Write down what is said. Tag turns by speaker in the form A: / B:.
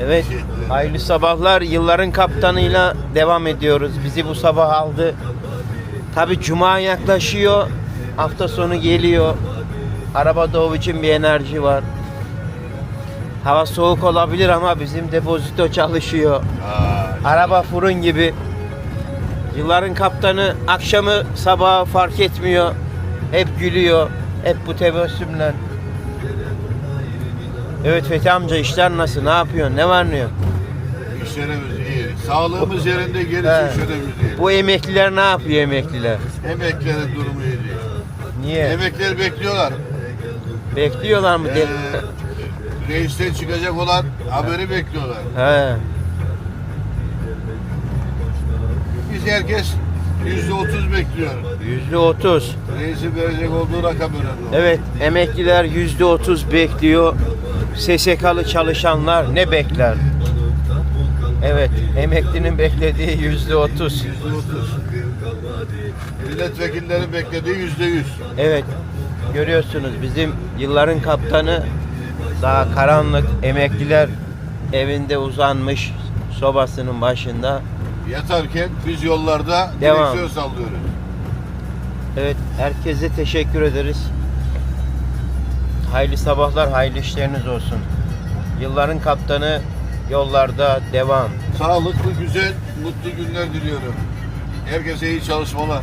A: Evet, hayırlı sabahlar. Yılların kaptanıyla devam ediyoruz. Bizi bu sabah aldı. Tabi cuma yaklaşıyor. Hafta sonu geliyor. Araba doğu için bir enerji var. Hava soğuk olabilir ama bizim depozito çalışıyor. Araba fırın gibi. Yılların kaptanı akşamı sabahı fark etmiyor. Hep gülüyor. Hep bu tebessümler. Evet Fethi amca işler nasıl? Ne yapıyorsun? Ne var ne yok?
B: işlerimiz iyi. Sağlığımız yerinde gerisi önemli değil.
A: Bu emekliler ne yapıyor emekliler?
B: Emeklerin durumu iyi değil.
A: Niye?
B: Emekler bekliyorlar.
A: Bekliyorlar mı?
B: Ee, reisten çıkacak olan haberi bekliyorlar.
A: He.
B: Biz herkes yüzde otuz bekliyor.
A: Yüzde otuz.
B: Reisin verecek olduğu rakam önemli.
A: Evet emekliler yüzde otuz bekliyor. SSK'lı çalışanlar ne bekler? Evet emeklinin beklediği yüzde otuz.
B: Yüzde otuz. Milletvekilleri beklediği yüzde yüz.
A: Evet görüyorsunuz bizim yılların kaptanı daha karanlık emekliler evinde uzanmış sobasının başında.
B: Yatarken biz yollarda
A: Devam.
B: direksiyon sallıyoruz.
A: Evet herkese teşekkür ederiz. Hayırlı sabahlar, hayırlı işleriniz olsun. Yılların kaptanı yollarda devam.
B: Sağlıklı, güzel, mutlu günler diliyorum. Herkese iyi çalışmalar.